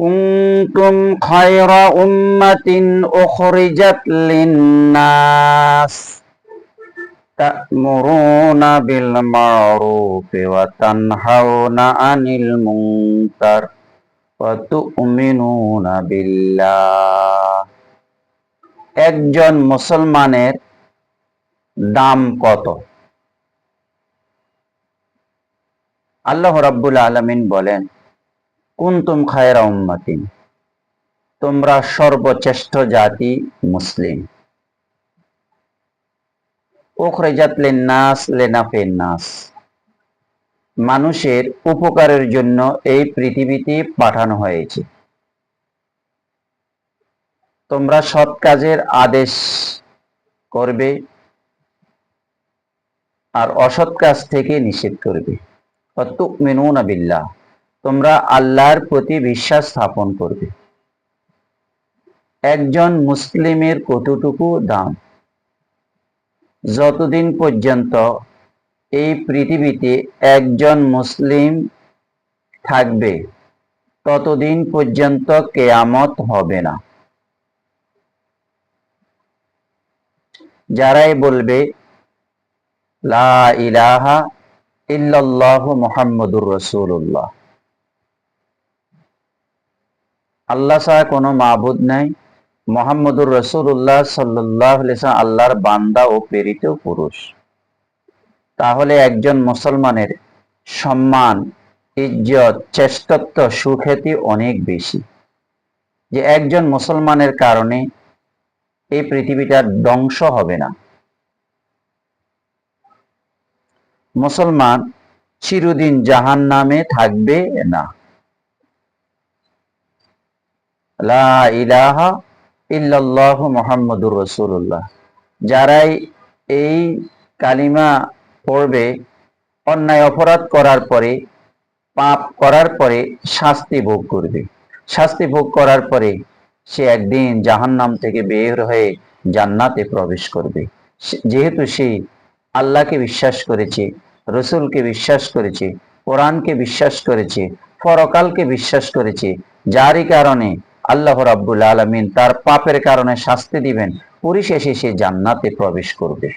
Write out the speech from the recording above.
كنتم خير أمة أخرجت للناس تأمرون بالمعروف وتنهون عن المنكر وتؤمنون بالله একজন মুসলমানের দাম কত আল্লাহ রাব্বুল আলামিন বলেন কুনতুম খায়রা উম্মাতিন? তোমরা সর্বশ্রেষ্ঠ জাতি মুসলিম। উখরিজাত লিন-নাস লিনাফিন নাস। মানুষের উপকারের জন্য এই পৃথিবীতে পাঠানো হয়েছে। তোমরা সৎ কাজের আদেশ করবে আর অসৎ কাজ থেকে নিষেধ করবে। বিল্লাহ। তোমরা আল্লাহর প্রতি বিশ্বাস স্থাপন করবে। একজন মুসলিমের কতটুকু দাম? যতদিন পর্যন্ত এই পৃথিবীতে একজন মুসলিম থাকবে, ততদিন পর্যন্ত কেয়ামত হবে না। যারাই বলবে, লা ইলাহা ইল্লাল্লাহু মুহাম্মাদুর রাসূলুল্লাহ। আল্লাহ ছাড়া কোনো মাবুদ নাই। মোহাম্মদুর রসুল্লাহ সাল্লাহ আল্লাহর বান্দা ও প্রেরিত পুরুষ। তাহলে একজন মুসলমানের সম্মান, ইজ্জত চেষ্টত্ব সুখ্যাতি অনেক বেশি। যে একজন মুসলমানের কারণে এই পৃথিবীটা ধ্বংস হবে না। মুসলমান চিরদিন জাহান নামে থাকবে না। মোহাম্মদুর রসুল্লাহ যারাই এই কালিমা পড়বে, অন্যায় অপরাধ করার পরে, পাপ করার পরে শাস্তি ভোগ করবে। শাস্তি ভোগ করার পরে সে একদিন জাহান্নাম থেকে বের হয়ে জান্নাতে প্রবেশ করবে। যেহেতু সে আল্লাহকে বিশ্বাস করেছে, রসুলকে বিশ্বাস করেছে, কোরআনকে বিশ্বাস করেছে, পরকালকে বিশ্বাস করেছে, যারই কারণে আল্লাহ রাব্বুল আলমিন তার পাপের কারণে শাস্তি দিবেন পরিশেষে সে জান্নাতে প্রবেশ করবে।